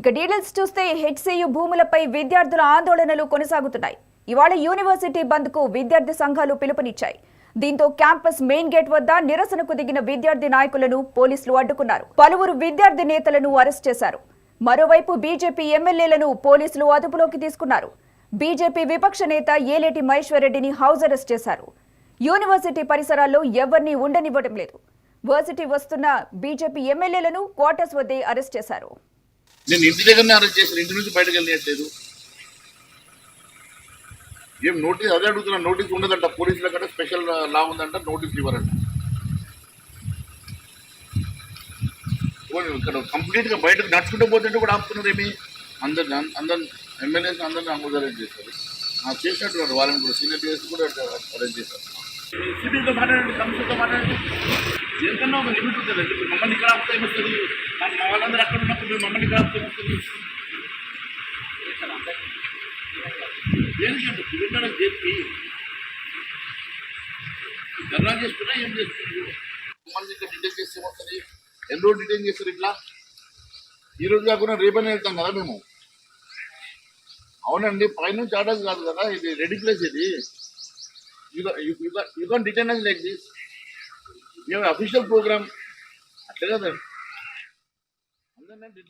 ఇక డీటెయిల్స్ చూస్తే హెచ్సియు భూములపై విద్యార్థుల ఆందోళనలు కొనసాగుతున్నాయి. ఇవాళ యూనివర్సిటీ బంద్కు విద్యార్థి సంఘాలు పిలుపునిచ్చాయి. దీంతో క్యాంపస్ మెయిన్ గేట్ వద్ద నిరసనకు దిగిన విద్యార్థి నాయకులను పోలీసులు అడ్డుకున్నారు. పలువురు విద్యార్థి నేతలను అరెస్ట్ చేశారు. మరోవైపు బీజేపీ ఎమ్మెల్యేలను పోలీసులు అదుపులోకి తీసుకున్నారు. బీజేపీ విపక్ష నేత ఏలేటి మహేశ్వరరెడ్డిని హౌస్ అరెస్ట్ చేశారు. యూనివర్సిటీ పరిసరాల్లో ఎవరిని ఉండనివ్వడం లేదు. వర్సిటీ వస్తున్న బీజేపీ ఎమ్మెల్యేలను క్వార్టర్స్ వద్దే అరెస్ట్ చేశారు. నేను ఇంటి దగ్గరనే అరెస్ట్ చేశాను. ఇంటి నుంచి బయటకు వెళ్ళట్లేదు ఏం నోటీస్? అదే అడుగుతున్నా నోటీస్ ఉండదంట. పోలీసుల కంటే స్పెషల్ లా ఉందంట నోటీస్ ఇవ్వరంట. ఇక్కడ కంప్లీట్గా బయటకు నడుచుకుంటూ పోతుంటే కూడా ఆపుతున్నారు ఏమి అందరు అందరు ఎమ్మెల్యేస్ అందరిని అరెస్ట్ చేశారు. ఆ, చేసినట్టు వాళ్ళని కూడా సీనియర్ డిఎస్ కూడా అరెస్ట్ చేశారు. సిబిఐతో మాట్లాడండి కమిషన్తో మాట్లాడండి. ఎంతన్నా ఒక లిమిట్ ఉంటుంది. మమ్మల్ని ఇక్కడ ఆపితే వస్తుంది మా వాళ్ళందరూ అక్కడ ఉన్నప్పుడు మమ్మల్ని కాదు ఆపితే ఏంటంటే దేనికంటే చెప్పి ధర్నా చేస్తున్నా ఏం చేస్తుంది మమ్మల్ని ఇక్కడ డిటైన్ చేస్తే ఏమొస్తుంది ఎన్ని రోజులు డిటైన్ చేస్తారు ఇట్లా? ఈ రోజు కాకుండా రేపనే వెళ్తాం కదా మేము. అవునండి పైనుంచి ఆర్డర్స్ కాదు కదా ఇది రెడీ ప్లేస్ ఇది. You can detain us like this you official program అట్లే కదా. and then did